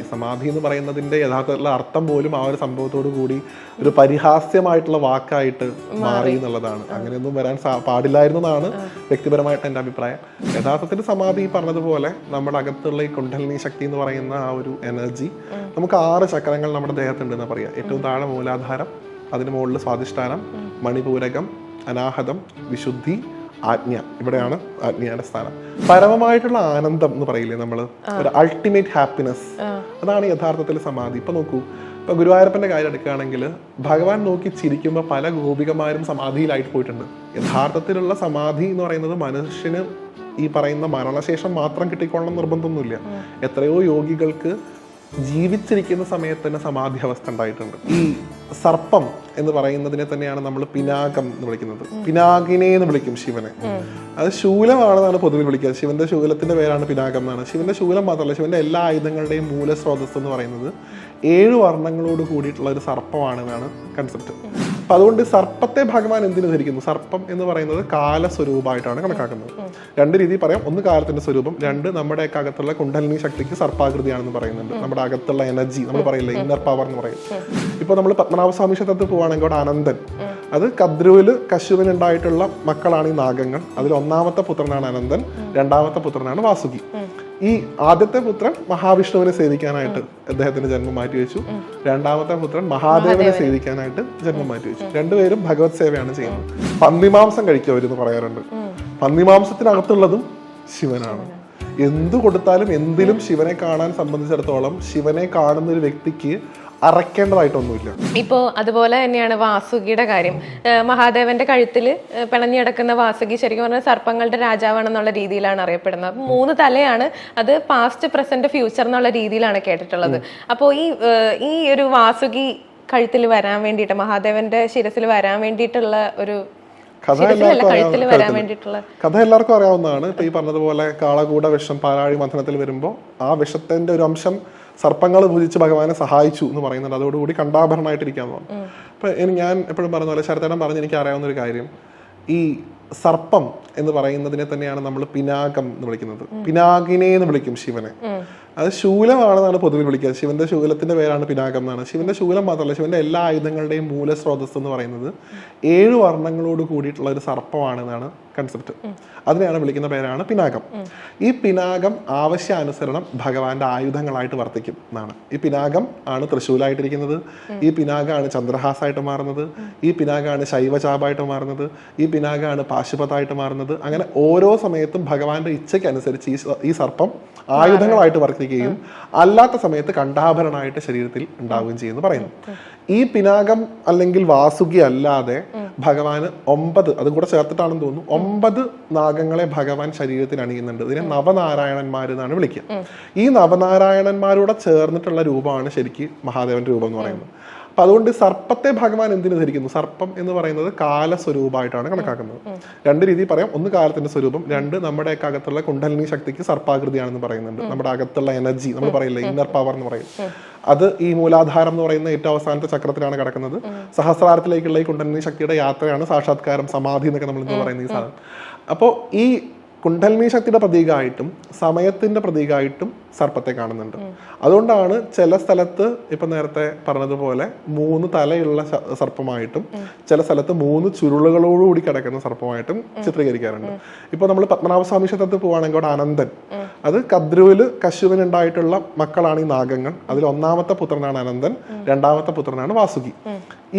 സമാധി എന്ന് പറയുന്നതിന്റെ യഥാർത്ഥത്തിലുള്ള അർത്ഥം പോലും ആ ഒരു സംഭവത്തോട് കൂടി ഒരു പരിഹാസ്യമായിട്ടുള്ള വാക്കായിട്ട് മാറി. എന്നുള്ളതാണ്. അങ്ങനെയൊന്നും വരാൻ പാടില്ലായിരുന്നു എന്നാണ് വ്യക്തിപരമായിട്ട് എന്റെ അഭിപ്രായം. യഥാർത്ഥത്തിൽ സമാധി പറഞ്ഞതുപോലെ നമ്മുടെ അകത്തുള്ള ഈ കുണ്ടലിനി ശക്തി എന്ന് പറയുന്ന ആ ഒരു എനർജി നമുക്ക് ആറ് ചക്രങ്ങൾ നമ്മുടെ ദേഹത്തുണ്ടെന്ന് പറയാം. ഏറ്റവും താഴെ മൂലാധാരം അതിന് മുകളിൽ സ്വാധിഷ്ഠാനം മണിപൂരകം അനാഹതം വിശുദ്ധി ആജ്ഞ. ഇവിടെയാണ് ആജ്ഞയുടെ സ്ഥാനം. പരമമായിട്ടുള്ള ആനന്ദം എന്ന് പറയില്ലേ നമ്മൾ ഒരു അൾട്ടിമേറ്റ് ഹാപ്പിനെസ് അതാണ് യഥാർത്ഥത്തിൽ സമാധി. ഇപ്പൊ നോക്കൂ. ഇപ്പൊ ഗുരുവായൂരപ്പന്റെ കാര്യം എടുക്കുകയാണെങ്കിൽ ഭഗവാൻ നോക്കി ചിരിക്കുമ്പോൾ പല ഗോപികമാരും സമാധിയിലായിട്ട് പോയിട്ടുണ്ട്. യഥാർത്ഥത്തിലുള്ള സമാധി എന്ന് പറയുന്നത് മനുഷ്യന് ഈ പറയുന്ന മരണശേഷം മാത്രം കിട്ടിക്കൊള്ളണം നിർബന്ധമൊന്നുമില്ല. എത്രയോ യോഗികൾക്ക് ജീവിച്ചിരിക്കുന്ന സമയത്ത് തന്നെ സമാധി അവസ്ഥ ഉണ്ടായിട്ടുണ്ട്. ഈ സർപ്പം എന്ന് പറയുന്നതിനെ തന്നെയാണ് നമ്മൾ പിനാകം എന്ന് വിളിക്കുന്നത്. പിനാകിനെ എന്ന് വിളിക്കും ശിവനെ. അത് ശൂലമാണെന്നാണ് പൊതുവിൽ വിളിക്കുക ശിവന്റെ ശൂലത്തിന്റെ പേരാണ് പിനാകം എന്നാണ്. ശിവന്റെ ശൂലം മാത്രമല്ല ശിവന്റെ എല്ലാ ആയുധങ്ങളുടെയും മൂലസ്രോതസ് എന്ന് പറയുന്നത് ഏഴ് വർണങ്ങളോട് കൂടിയിട്ടുള്ള ഒരു സർപ്പമാണെന്നാണ് കൺസെപ്റ്റ് അപ്പൊ അതുകൊണ്ട് സർപ്പത്തെ ഭഗവാൻ എന്തിനു ധരിക്കുന്നു? സർപ്പം എന്ന് പറയുന്നത് കാലസ്വരൂപമായിട്ടാണ് കണക്കാക്കുന്നത്. രണ്ട് രീതി പറയാം. ഒന്ന് കാലത്തിന്റെ സ്വരൂപം രണ്ട് നമ്മുടെ അകത്തുള്ള കുണ്ടലിനി ശക്തിക്ക് സർപ്പാകൃതിയാണെന്ന് പറയുന്നുണ്ട്. നമ്മുടെ അകത്തുള്ള എനർജി നമ്മൾ പറയില്ലേ ഇന്നർ പവർ എന്ന് പറയും. ഇപ്പൊ നമ്മൾ പത്മനാഭസ്വാമി ക്ഷേത്രത്തിൽ പോവാണെങ്കിൽ അവിടെ അനന്തൻ. അത് കദ്രുവിൽ കശുവിന് ഉണ്ടായിട്ടുള്ള മക്കളാണ് ഈ നാഗങ്ങൾ. അതിൽ ഒന്നാമത്തെ പുത്രനാണ് അനന്തൻ രണ്ടാമത്തെ പുത്രനാണ് വാസുകി. ഈ ആദ്യത്തെ പുത്രൻ മഹാവിഷ്ണുവിനെ സേവിക്കാനായിട്ട് അദ്ദേഹത്തിന്റെ ജന്മം മാറ്റി വെച്ചു രണ്ടാമത്തെ പുത്രൻ മഹാദേവനെ സേവിക്കാനായിട്ട് ജന്മം മാറ്റി വെച്ചു രണ്ടുപേരും ഭഗവത് സേവയാണ് ചെയ്യുന്നത്. പന്നിമാംസം കഴിക്കവരെന്ന് പറയാറുണ്ട്. പന്നിമാംസത്തിനകത്തുള്ളതും ശിവനാണ്. എന്തു കൊടുത്താലും എന്തിലും ശിവനെ കാണാൻ സംബന്ധിച്ചിടത്തോളം ശിവനെ കാണുന്ന ഒരു വ്യക്തിക്ക് അറയ്ക്കേണ്ടതായിട്ടൊന്നുമില്ല. ഇപ്പോ അതുപോലെ തന്നെയാണ് വാസുകിയുടെ കാര്യം. മഹാദേവന്റെ കഴുത്തിൽ പിണഞ്ഞു കിടക്കുന്ന വാസുകി ശരിക്കും പറഞ്ഞാൽ സർപ്പങ്ങളുടെ രാജാവാണെന്നുള്ള രീതിയിലാണ് അറിയപ്പെടുന്നത്. അപ്പൊ മൂന്ന് തലയാണ് അത് പാസ്റ്റ് പ്രസന്റ് ഫ്യൂച്ചർ എന്നുള്ള രീതിയിലാണ് കേട്ടിട്ടുള്ളത്. അപ്പോൾ ഈ ഈ ഒരു വാസുകി കഴുത്തിൽ വരാൻ വേണ്ടിയിട്ട് മഹാദേവന്റെ ശിരസിൽ വരാൻ വേണ്ടിയിട്ടുള്ള ഒരു കഥ എല്ലാവർക്കും കഴുത്തിൽ വരാൻ വേണ്ടിയിട്ടുള്ള കഥ എല്ലാവർക്കും അറിയാവുന്നതാണ്. ഇപ്പൊ ഈ പറഞ്ഞതുപോലെ കാളകൂട വിഷം പാലാഴി മന്ഥനത്തിൽ വരുമ്പോൾ ആ വിഷത്തിന്റെ ഒരു അംശം സർപ്പങ്ങൾ പൂജിച്ച് ഭഗവാനെ സഹായിച്ചു എന്ന് പറയുന്നുണ്ട്. അതോടുകൂടി കണ്ടാഭരണമായിട്ടിരിക്കാന്ന് പറഞ്ഞു അപ്പൊ ഇനി ഞാൻ എപ്പോഴും പറഞ്ഞ പോലെ ശരത്തേടം പറഞ്ഞ് എനിക്ക് അറിയാവുന്ന ഒരു കാര്യം. ഈ സർപ്പം എന്ന് പറയുന്നതിനെ തന്നെയാണ് നമ്മൾ പിനാകം എന്ന് വിളിക്കുന്നത്. പിനാകിനെ എന്ന് വിളിക്കും ശിവനെ. അത് ശൂലമാണെന്നാണ് പൊതുവിൽ വിളിക്കുക ശിവന്റെ ശൂലത്തിന്റെ പേരാണ് പിനാകം എന്നാണ്. ശിവന്റെ ശൂലം മാത്രമല്ല ശിവന്റെ എല്ലാ ആയുധങ്ങളുടെയും മൂലസ്രോതസ് എന്ന് പറയുന്നത് ഏഴ് വർണങ്ങളോട് കൂടിയിട്ടുള്ള ഒരു സർപ്പമാണെന്നാണ് കൺസെപ്റ്റ് അതിനെയാണ് വിളിക്കുന്ന പേരാണ് പിനാകം. ഈ പിനാകം ആവശ്യാനുസരണം ഭഗവാന്റെ ആയുധങ്ങളായിട്ട് വർത്തിക്കും എന്നാണ്. ഈ പിനാകം ആണ് തൃശൂലായിട്ടിരിക്കുന്നത്. ഈ പിനാഗാണ് ചന്ദ്രഹാസായിട്ട് മാറുന്നത്. ഈ പിനാഗാണ് ശൈവചാപായിട്ട് മാറുന്നത്. ഈ പിനാഗാണ് പാശുപതായിട്ട് മാറുന്നത്. അങ്ങനെ ഓരോ സമയത്തും ഭഗവാന്റെ ഇച്ഛയ്ക്ക് അനുസരിച്ച് ഈ ഈ സർപ്പം ആയുധങ്ങളായിട്ട് വർത്തിക്കുകയും അല്ലാത്ത സമയത്ത് കണ്ടാഭരണമായിട്ട് ശരീരത്തിൽ ഉണ്ടാവുകയും ചെയ്യുന്നു പറയുന്നു. ഈ പിനാകം അല്ലെങ്കിൽ വാസുകി അല്ലാതെ ഭഗവാന് ഒമ്പത് അതും കൂടെ ചേർത്തിട്ടാണെന്ന് തോന്നുന്നു. ഒമ്പത് നാഗങ്ങളെ ഭഗവാൻ ശരീരത്തിൽ അണിയുന്നുണ്ട്. ഇതിനെ നവനാരായണന്മാർ എന്നാണ് വിളിക്കുക. ഈ നവനാരായണന്മാരോടെ ചേർന്നിട്ടുള്ള രൂപമാണ് ശരിക്ക് മഹാദേവന്റെ രൂപം എന്ന് പറയുന്നത്. അപ്പൊ അതുകൊണ്ട് സർപ്പത്തെ ഭഗവാൻ എന്തിനു ധരിക്കുന്നു? സർപ്പം എന്ന് പറയുന്നത് കാലസ്വരൂപമായിട്ടാണ് കണക്കാക്കുന്നത്. രണ്ട് രീതി പറയാം. ഒന്ന് കാലത്തിന്റെ സ്വരൂപം രണ്ട് നമ്മുടെ അകത്തുള്ള കുണ്ടലിനി ശക്തിക്ക് സർപ്പാകൃതിയാണെന്ന് പറയുന്നുണ്ട്. നമ്മുടെ അകത്തുള്ള എനർജി നമ്മൾ പറയില്ല ഇന്നർ പവർ എന്ന് പറയും. അത് ഈ മൂലാധാരം എന്ന് പറയുന്ന ഏറ്റവും അവസാനത്തെ ചക്രത്തിലാണ് കിടക്കുന്നത്. സഹസ്രാരത്തിലേക്കുള്ള ഈ കുണ്ടലിനി ശക്തിയുടെ യാത്രയാണ് സാക്ഷാത്കാരം സമാധി എന്നൊക്കെ നമ്മൾ ഇന്ന് പറയുന്ന ഈ സാധനം. അപ്പോൾ ഈ കുണ്ടലിനി ശക്തിയുടെ പ്രതീകമായിട്ടും സമയത്തിന്റെ പ്രതീകമായിട്ടും സർപ്പത്തെ കാണുന്നുണ്ട്. അതുകൊണ്ടാണ് ചില സ്ഥലത്ത് ഇപ്പൊ നേരത്തെ പറഞ്ഞതുപോലെ മൂന്ന് തലയുള്ള സർപ്പമായിട്ടും ചില സ്ഥലത്ത് മൂന്ന് ചുരുളുകളോടുകൂടി കിടക്കുന്ന സർപ്പമായിട്ടും ചിത്രീകരിക്കാറുണ്ട്. ഇപ്പൊ നമ്മൾ പത്മനാഭസ്വാമി ക്ഷേത്രത്തിൽ പോവാണെങ്കിൽ അവിടെ അനന്തൻ. അത് കദ്രുവിൽ കശുവിന് ഉണ്ടായിട്ടുള്ള മക്കളാണ് ഈ നാഗങ്ങൾ. അതിൽ ഒന്നാമത്തെ പുത്രനാണ് അനന്തൻ രണ്ടാമത്തെ പുത്രനാണ് വാസുകി.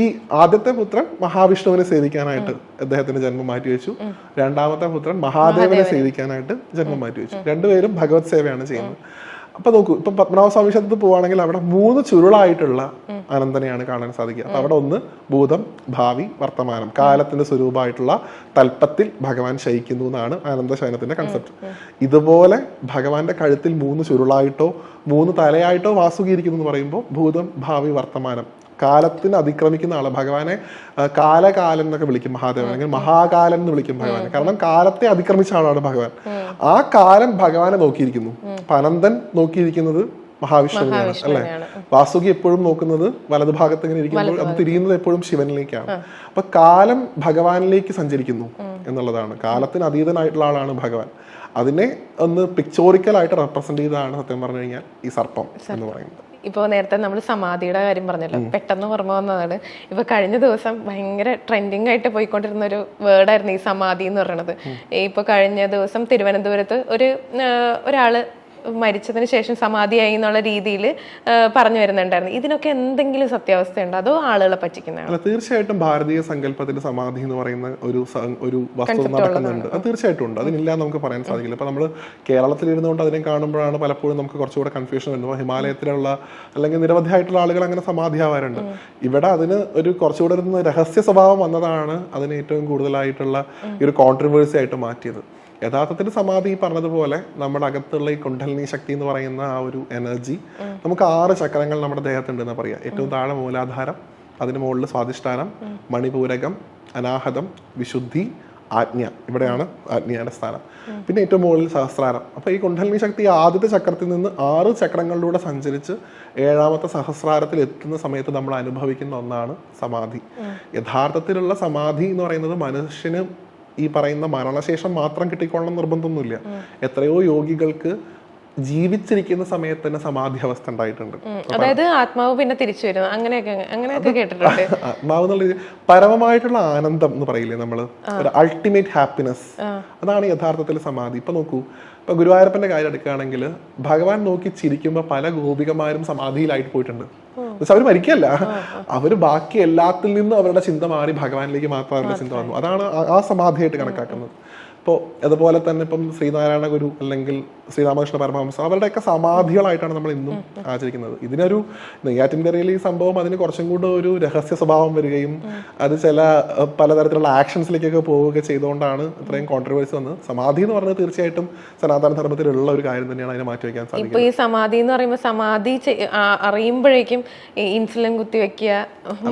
ഈ ആദ്യത്തെ പുത്രൻ മഹാവിഷ്ണുവിനെ സേവിക്കാനായിട്ട് അദ്ദേഹത്തിന്റെ ജന്മം മാറ്റി വെച്ചു രണ്ടാമത്തെ പുത്രൻ മഹാദേവനെ സേവിക്കാനായിട്ട് ജന്മം മാറ്റി വെച്ചു രണ്ടുപേരും ഭഗവത് സേവയാണ് ചെയ്യുന്നത്. അപ്പൊ നോക്കൂ ഇപ്പൊ പത്മനാഭസ്വാമി ക്ഷേത്രത്തിൽ പോവാണെങ്കിൽ അവിടെ മൂന്ന് ചുരുളായിട്ടുള്ള അനന്തനെയാണ് കാണാൻ സാധിക്കുക. അപ്പൊ അവിടെ ഒന്ന് ഭൂതം ഭാവി വർത്തമാനം. കാലത്തിന്റെ സ്വരൂപമായിട്ടുള്ള തൽപ്പത്തിൽ ഭഗവാൻ ശയിക്കുന്നു എന്നാണ് ആനന്ദശയനത്തിന്റെ കൺസെപ്റ്റ് ഇതുപോലെ ഭഗവാന്റെ കഴുത്തിൽ മൂന്ന് ചുരുളായിട്ടോ മൂന്ന് തലയായിട്ടോ വാസുകിയിരിക്കുന്നു എന്ന് പറയുമ്പോൾ ഭൂതം ഭാവി വർത്തമാനം. കാലത്തിന് അതിക്രമിക്കുന്ന ആൾ. ഭഗവാനെ കാലകാലൻ എന്നൊക്കെ വിളിക്കും മഹാദേവൻ. അല്ലെങ്കിൽ മഹാകാലൻ എന്ന് വിളിക്കും ഭഗവാനെ. കാരണം കാലത്തെ അതിക്രമിച്ച ആളാണ് ഭഗവാൻ. ആ കാലം ഭഗവാനെ നോക്കിയിരിക്കുന്നു. അനന്തൻ നോക്കിയിരിക്കുന്നത് മഹാവിഷ്ണുവിനെയാണ് അല്ലെ? വാസുകി എപ്പോഴും നോക്കുന്നത് വലതുഭാഗത്ത് ഇങ്ങനെ ഇരിക്കുമ്പോൾ അത് തിരിയുന്നത് എപ്പോഴും ശിവനിലേക്കാണ്. അപ്പൊ കാലം ഭഗവാനിലേക്ക് സഞ്ചരിക്കുന്നു എന്നുള്ളതാണ്. കാലത്തിന് അതീതനായിട്ടുള്ള ആളാണ് ഭഗവാൻ. അതിനെ ഒന്ന് പിക്ചോറിക്കലായിട്ട് റെപ്രസെന്റ് ചെയ്തതാണ് സത്യം പറഞ്ഞു കഴിഞ്ഞാൽ ഈ സർപ്പം എന്ന് പറയുന്നത്. ഇപ്പോൾ നേരത്തെ നമ്മൾ സമാധിയുടെ കാര്യം പറഞ്ഞല്ലോ. പെട്ടെന്ന് ഓർമ്മ വന്നതാണ്. ഇപ്പൊ കഴിഞ്ഞ ദിവസം ഭയങ്കര ട്രെൻഡിങ് ആയിട്ട് പോയിക്കൊണ്ടിരുന്ന ഒരു വേർഡായിരുന്നു ഈ സമാധി എന്ന് പറയുന്നത്. ഇപ്പൊ കഴിഞ്ഞ ദിവസം തിരുവനന്തപുരത്ത് ഒരു ഒരാൾ ഒരാൾ മരിച്ചതിന് ശേഷം സമാധിയായി എന്നുള്ള രീതിയിൽ പറഞ്ഞു വരുന്നുണ്ടായിരുന്നു. ഇതിനൊക്കെ എന്തെങ്കിലും സത്യാവസ്ഥയുണ്ടോ? അതോ ആളുകളെ പറ്റിക്കുന്നതാണ്? അല്ല തീർച്ചയായിട്ടും ഭാരതീയ സങ്കല്പത്തിന്റെ സമാധി എന്ന് പറയുന്ന ഒരു ഒരു വസ്തു നടക്കുന്നുണ്ട്. അത് തീർച്ചയായിട്ടും ഉണ്ട്. അതിനില്ല നമുക്ക് പറയാൻ സാധിക്കില്ല. ഇപ്പൊ നമ്മൾ കേരളത്തിൽ ഇരുന്നുകൊണ്ട് അതിനെ കാണുമ്പോഴാണ് പലപ്പോഴും നമുക്ക് കുറച്ചുകൂടെ കൺഫ്യൂഷൻ വരുന്നത്. ഹിമാലയത്തിലുള്ള അല്ലെങ്കിൽ നിരവധിയായിട്ടുള്ള ആളുകൾ അങ്ങനെ സമാധിയാവാറുണ്ട് ഇവിടെ അതിന് ഒരു കുറച്ചുകൂടെ ഒരു രഹസ്യ സ്വഭാവം വന്നതാണ് അതിന് ഏറ്റവും കൂടുതലായിട്ടുള്ള ഒരു കോൺട്രവേഴ്സി ആയിട്ട് മാറ്റിയത്. യഥാർത്ഥത്തിൽ സമാധി ഈ പറഞ്ഞതുപോലെ നമ്മുടെ അകത്തുള്ള ഈ കുണ്ടലിനി ശക്തി എന്ന് പറയുന്ന ആ ഒരു എനർജി നമുക്ക് ആറ് ചക്രങ്ങൾ നമ്മുടെ ദേഹത്തുണ്ട് എന്ന് പറയാം. ഏറ്റവും താഴെ മൂലാധാരം അതിന് മുകളിൽ സ്വാധിഷ്ഠാനം മണിപൂരകം അനാഹതം വിശുദ്ധി ആജ്ഞ. ഇവിടെയാണ് ആജ്ഞയുടെ സ്ഥാനം. പിന്നെ ഏറ്റവും മുകളിൽ സഹസ്രാരം. അപ്പൊ ഈ കുണ്ഡലിനി ശക്തി ആദ്യത്തെ ചക്രത്തിൽ നിന്ന് ആറ് ചക്രങ്ങളിലൂടെ സഞ്ചരിച്ച് ഏഴാമത്തെ സഹസ്രാരത്തിൽ എത്തുന്ന സമയത്ത് നമ്മൾ അനുഭവിക്കുന്ന ഒന്നാണ് സമാധി. യഥാർത്ഥത്തിലുള്ള സമാധി എന്ന് പറയുന്നത് മനുഷ്യന് ഈ പറയുന്ന മരണശേഷം മാത്രം കിട്ടിക്കൊള്ളണം നിർബന്ധമൊന്നുമില്ല. എത്രയോ യോഗികൾക്ക് ജീവിച്ചിരിക്കുന്ന സമയത്ത് തന്നെ സമാധി അവസ്ഥ ഉണ്ടായിട്ടുണ്ട് അതായത് ആത്മാവ് പിന്നെ തിരിച്ചു വരും. അങ്ങനെയൊക്കെ അങ്ങനെയൊക്കെ കേട്ടിട്ടുണ്ട്. ആത്മാവ് എന്നുള്ള പരമമായിട്ടുള്ള ആനന്ദം എന്ന് പറയില്ലേ നമ്മൾ ഒരു അൾട്ടിമേറ്റ് ഹാപ്പിനെസ് അതാണ് യഥാർത്ഥത്തിൽ സമാധി. ഇപ്പൊ നോക്കൂ. ഇപ്പൊ ഗുരുവായൂരപ്പന്റെ കാര്യം എടുക്കുകയാണെങ്കിൽ ഭഗവാൻ നോക്കി ചിരിക്കുമ്പോൾ പല ഗോപികമാരും സമാധിയിലായിട്ട് പോയിട്ടുണ്ട്. അവർ മരിക്കല്ല. അവർ ബാക്കി എല്ലാത്തിൽ നിന്നും അവരുടെ ചിന്ത മാറി ഭഗവാനിലേക്ക് മാത്രം അവരുടെ ചിന്ത വന്നു. അതാണ് ആ സമാധിയായിട്ട് കണക്കാക്കുന്നത്. ഇപ്പോൾ അതുപോലെ തന്നെ ഇപ്പം ശ്രീനാരായണ ഗുരു അല്ലെങ്കിൽ ശ്രീരാമകൃഷ്ണ പരമഹംസ അവരുടെയൊക്കെ സമാധികളായിട്ടാണ് നമ്മൾ ഇന്നും ആചരിക്കുന്നത്. ഇതിനൊരു നെയ്യാറ്റിൻകരയിൽ ഈ സംഭവം അതിന് കുറച്ചും കൂടെ ഒരു രഹസ്യ സ്വഭാവം വരികയും അത് ചില പലതരത്തിലുള്ള ആക്ഷൻസിലേക്കൊക്കെ പോവുകയൊക്കെ ചെയ്തുകൊണ്ടാണ് ഇത്രയും കോൺട്രവേഴ്സി വന്നത്. സമാധി എന്ന് പറയുന്നത് തീർച്ചയായിട്ടും സനാതന ധർമ്മത്തിലുള്ള ഒരു കാര്യം തന്നെയാണ് അതിനെ മാറ്റി വയ്ക്കാൻ സാധിക്കുന്നത് ഇപ്പോൾ ഈ സമാധി എന്ന് പറയുമ്പോൾ സമാധി അറിയുമ്പോഴേക്കും ഇൻസുലിൻ കുത്തിവെക്കുക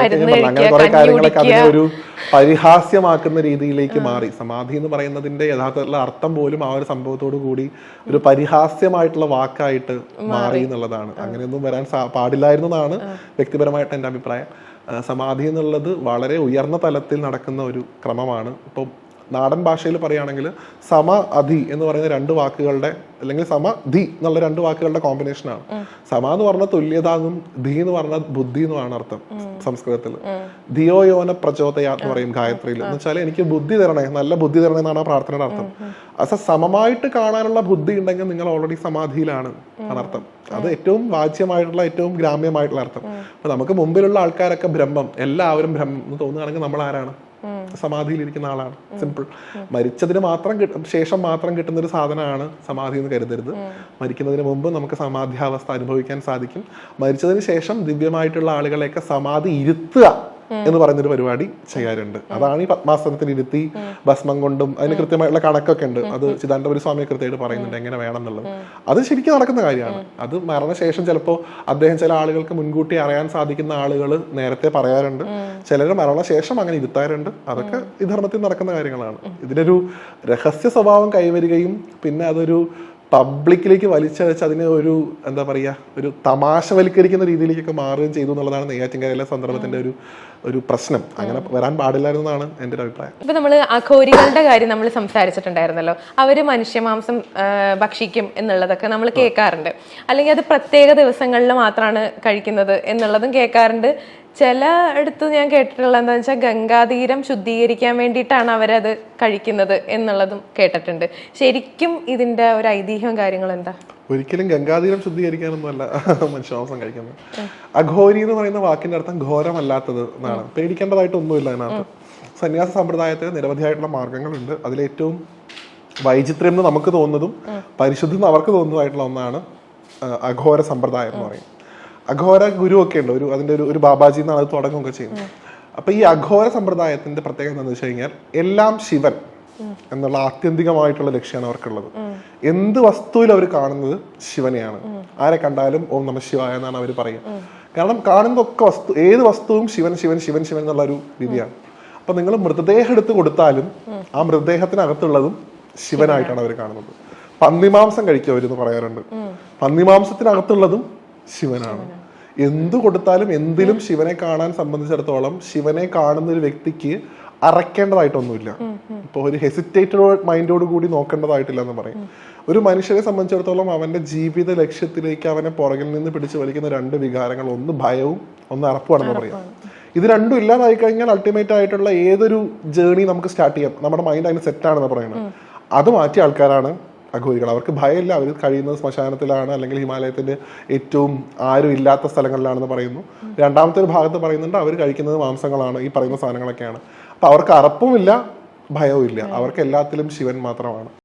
മരുന്ന് അങ്ങനെ കഴിക്കുക ഒരു പരിഹാസ്യമാക്കുന്ന രീതിയിലേക്ക് മാറി. സമാധി എന്ന് പറയുന്നതിന്റെ യഥാർത്ഥത്തിലുള്ള അർത്ഥം പോലും ആ ഒരു സംഭവത്തോടു കൂടി ഒരു പരിഹാസ്യമായിട്ടുള്ള വാക്കായിട്ട് മാറി. എന്നുള്ളതാണ്. അങ്ങനെയൊന്നും വരാൻ പാടില്ലായിരുന്നു എന്നാണ് വ്യക്തിപരമായിട്ട് എന്റെ അഭിപ്രായം. സമാധി എന്നുള്ളത് വളരെ ഉയർന്ന തലത്തിൽ നടക്കുന്ന ഒരു ക്രമമാണ്. ഇപ്പം നാടൻ ഭാഷയിൽ പറയുകയാണെങ്കിൽ സമ അധി എന്ന് പറയുന്ന രണ്ട് വാക്കുകളുടെ അല്ലെങ്കിൽ സമ ധി എന്നുള്ള രണ്ട് വാക്കുകളുടെ കോമ്പിനേഷനാണ് സമ എന്ന് പറഞ്ഞ തുല്യത എന്നും ധി എന്ന് പറഞ്ഞ ബുദ്ധി എന്നുമാണ് അർത്ഥം സംസ്കൃതത്തിൽ. ധിയോ യോന പ്രചോദയ എന്ന് പറയും ഗായത്രിയിൽ. എന്ന് വെച്ചാൽ എനിക്ക് ബുദ്ധി തരണേ നല്ല ബുദ്ധി തരണേ എന്നാണ് ആ പ്രാർത്ഥനയുടെ അർത്ഥം. അസ സമമായിട്ട് കാണാനുള്ള ബുദ്ധി ഉണ്ടെങ്കിൽ നിങ്ങൾ ഓൾറെഡി സമാധിയിലാണ് അർത്ഥം. അത് ഏറ്റവും വാച്യമായിട്ടുള്ള ഏറ്റവും ഗ്രാമ്യമായിട്ടുള്ള അർത്ഥം. അപ്പൊ നമുക്ക് മുമ്പിലുള്ള ആൾക്കാരൊക്കെ ബ്രഹ്മം എല്ലാവരും ബ്രഹ്മം എന്ന് തോന്നുകയാണെങ്കിൽ നമ്മൾ ആരാണ്? സമാധിയിലിരിക്കുന്ന ആളാണ്. സിമ്പിൾ മരിച്ചതിന് മാത്രം ശേഷം മാത്രം കിട്ടുന്ന ഒരു സാധനമാണ് സമാധി എന്ന് കരുതരുത്. മരിക്കുന്നതിന് മുമ്പ് നമുക്ക് സമാധ്യാവസ്ഥ അനുഭവിക്കാൻ സാധിക്കും. മരിച്ചതിന് ശേഷം ദിവ്യമായിട്ടുള്ള ആളുകളെയൊക്കെ സമാധി ഇരുത്തുക. എന്ന് പറയുന്നൊരു പരിപാടി ചെയ്യാറുണ്ട്. അതാണ് ഈ പത്മാസനത്തിൽ ഇരുത്തി ഭസ്മം കൊണ്ടും അതിന് കൃത്യമായിട്ടുള്ള കണക്കൊക്കെ ഉണ്ട് അത് ചിദാനന്ദപുരി സ്വാമി കൃത്യമായിട്ട് പറയുന്നുണ്ട് എങ്ങനെ വേണം എന്നുള്ളത് അത് ശരിക്കും നടക്കുന്ന കാര്യമാണ്. അത് മരണശേഷം ചിലപ്പോൾ അദ്ദേഹം ചില ആളുകൾക്ക് മുൻകൂട്ടി അറിയാൻ സാധിക്കുന്ന ആളുകൾ നേരത്തെ പറയാറുണ്ട്. ചിലർ മരണശേഷം അങ്ങനെ ഇരുത്താറുണ്ട്. അതൊക്കെ ഈ ധർമ്മത്തിൽ നടക്കുന്ന കാര്യങ്ങളാണ്. ഇതിനൊരു രഹസ്യ സ്വഭാവം കൈവരികയും പിന്നെ അതൊരു പബ്ലിക്കിലേക്ക് വലിച്ചഴച്ച് അതിനെ ഒരു എന്താ പറയുക ഒരു തമാശവൽക്കരിക്കുന്ന രീതിയിലേക്കൊക്കെ മാറുകയും ചെയ്തു എന്നുള്ളതാണ് നെയ്യാറ്റിൻകരയിലെ സന്ദർഭത്തിന്റെ ഒരു ഒരു പ്രശ്നം. അങ്ങനെ വരാൻ പാടില്ലായിരുന്നതാണ് എന്റെ ഒരു അഭിപ്രായം. ഇപ്പൊ നമ്മൾ അഘോരികളുടെ കാര്യം നമ്മൾ സംസാരിച്ചിട്ടുണ്ടായിരുന്നല്ലോ. അവർ മനുഷ്യമാംസം ഭക്ഷിക്കും എന്നുള്ളതൊക്കെ നമ്മൾ കേൾക്കാറുണ്ട്. അല്ലെങ്കിൽ അത് പ്രത്യേക ദിവസങ്ങളിൽ മാത്രമാണ് കഴിക്കുന്നത് എന്നുള്ളതും കേൾക്കാറുണ്ട്. ചില അടുത്ത് ഞാൻ കേട്ടിട്ടുള്ള എന്താ വെച്ചാൽ ഗംഗാതീരം ശുദ്ധീകരിക്കാൻ വേണ്ടിയിട്ടാണ് അവരത് കഴിക്കുന്നത് എന്നുള്ളതും കേട്ടിട്ടുണ്ട്. ശരിക്കും ഇതിന്റെ ഒരു ഐതിഹ്യം കാര്യങ്ങൾ എന്താ? ഒരിക്കലും ഗംഗാതീരം ശുദ്ധീകരിക്കാനൊന്നുമല്ല മനുഷ്യമാംസം കഴിക്കുന്നത്. അഘോരി എന്ന് പറയുന്ന വാക്കിന്റെ അർത്ഥം ഘോരമല്ലാത്തത് എന്നാണ്. പേടിക്കേണ്ടതായിട്ടൊന്നുമില്ല അതിനകത്ത്. സന്യാസ സമ്പ്രദായത്തിന് നിരവധിയായിട്ടുള്ള മാർഗങ്ങളുണ്ട്. അതിലേറ്റവും വൈചിത്ര്യം എന്ന് നമുക്ക് തോന്നുന്നതും പരിശുദ്ധം എന്ന് അവർക്ക് തോന്നുന്നതായിട്ടുള്ള ഒന്നാണ് അഘോര സമ്പ്രദായം എന്ന് പറയും അഘോര ഗുരു ഒക്കെ ഉണ്ട്. ഒരു അതിന്റെ ഒരു ഒരു ബാബാജി എന്നാണ് അത് തുടങ്ങുകയൊക്കെ ചെയ്യുന്നത്. അപ്പൊ ഈ അഘോര സമ്പ്രദായത്തിന്റെ പ്രത്യേകത എന്താണെന്ന് വെച്ച് കഴിഞ്ഞാൽ എല്ലാം ശിവൻ എന്നുള്ള ആത്യന്തികമായിട്ടുള്ള ലക്ഷ്യമാണ് അവർക്കുള്ളത്. എന്ത് വസ്തുവിൽ അവർ കാണുന്നത് ശിവനെയാണ്. ആരെ കണ്ടാലും ഓം നമ ശിവായ എന്നാണ് അവർ പറയുക. കാരണം കാണുന്ന ഒക്കെ വസ്തു ഏത് വസ്തുവും ശിവൻ ശിവൻ ശിവൻ ശിവൻ എന്നുള്ള ഒരു രീതിയാണ് അപ്പൊ നിങ്ങൾ മൃതദേഹം എടുത്ത് കൊടുത്താലും ആ മൃതദേഹത്തിനകത്തുള്ളതും ശിവനായിട്ടാണ് അവർ കാണുന്നത്. പന്നിമാംസം കഴിക്കും അവരെന്ന് പറയാറുണ്ട്. പന്നിമാംസത്തിനകത്തുള്ളതും ശിവനാണ്. എന്ത് കൊടുത്താലും എന്തിലും ശിവനെ കാണാൻ സംബന്ധിച്ചിടത്തോളം ശിവനെ കാണുന്ന ഒരു വ്യക്തിക്ക് അറയ്ക്കേണ്ടതായിട്ടൊന്നുമില്ല. ഇപ്പോൾ ഒരു ഹെസിറ്റേറ്റഡ് മൈൻഡോട് കൂടി നോക്കേണ്ടതായിട്ടില്ല എന്ന് പറയും. ഒരു മനുഷ്യനെ സംബന്ധിച്ചിടത്തോളം അവന്റെ ജീവിത ലക്ഷ്യത്തിലേക്ക് അവനെ പുറകിൽ നിന്ന് പിടിച്ചു വലിക്കുന്ന രണ്ട് വികാരങ്ങൾ ഒന്ന് ഭയവും ഒന്ന് അറപ്പുമാണെന്ന് പറയാം. ഇത് രണ്ടും ഇല്ലാതായി കഴിഞ്ഞാൽ അൾട്ടിമേറ്റ് ആയിട്ടുള്ള ഏതൊരു ജേണി നമുക്ക് സ്റ്റാർട്ട് ചെയ്യാം. നമ്മുടെ മൈൻഡ് അതിന് സെറ്റ് ആണെന്ന് പറയുന്നത് അത് മാറ്റിയ ആൾക്കാരാണ് അഘോരികൾ അവർക്ക് ഭയമില്ല. അവർ കഴിയുന്നത് ശ്മശാനത്തിലാണ് അല്ലെങ്കിൽ ഹിമാലയത്തിന്റെ ഏറ്റവും ആരും ഇല്ലാത്ത സ്ഥലങ്ങളിലാണെന്ന് പറയുന്നു. രണ്ടാമത്തെ ഒരു ഭാഗത്ത് പറയുന്നുണ്ട് അവർ കഴിക്കുന്നത് മാംസങ്ങളാണ്. ഈ പറയുന്ന സാധനങ്ങളൊക്കെയാണ്. അപ്പൊ അവർക്ക് അറപ്പുമില്ല ഭയവും ഇല്ല അവർക്ക് എല്ലാത്തിലും ശിവൻ മാത്രമാണ്.